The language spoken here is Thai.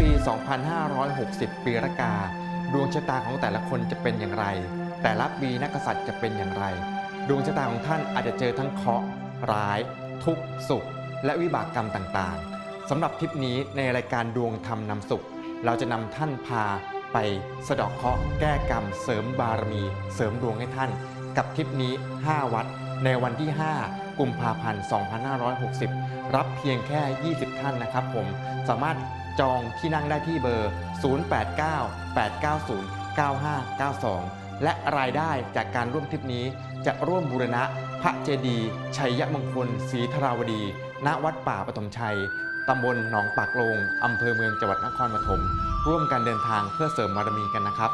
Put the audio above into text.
ปี 2560 ปีรากา ดวงชะตาของแต่ละคนจะเป็นอย่างไร แต่ละปีนักกษัตริย์จะเป็นอย่างไร ดวงชะตาของท่านอาจจะเจอทั้งเคราะห์ร้าย ทุกข์สุข และวิบากกรรมต่างๆสำหรับทริปนี้ในรายการดวงธรรมนำสุข เราจะนำท่านพาไปสะดอกเคราะห์แก้กรรม เสริมบารมี เสริมดวงให้ท่าน กับทริปนี้ 5 วัด ในวันที่ 5 กุมภาพันธ์ 2560 รับเพียงแค่ 20 ท่านนะครับผมสามารถ จองที่นั่งได้ที่เบอร์ 089-890-9592 และรายได้จากการร่วมทริปนี้จะร่วมบูรณะพระเจดีย์ชัยมงคลศรีธราวดี ณ วัดป่าปฐมชัยตำบลหนองปากลง อำเภอเมืองจังหวัดนครปฐม ร่วมกันเดินทางเพื่อเสริมบารมีกันนะครับ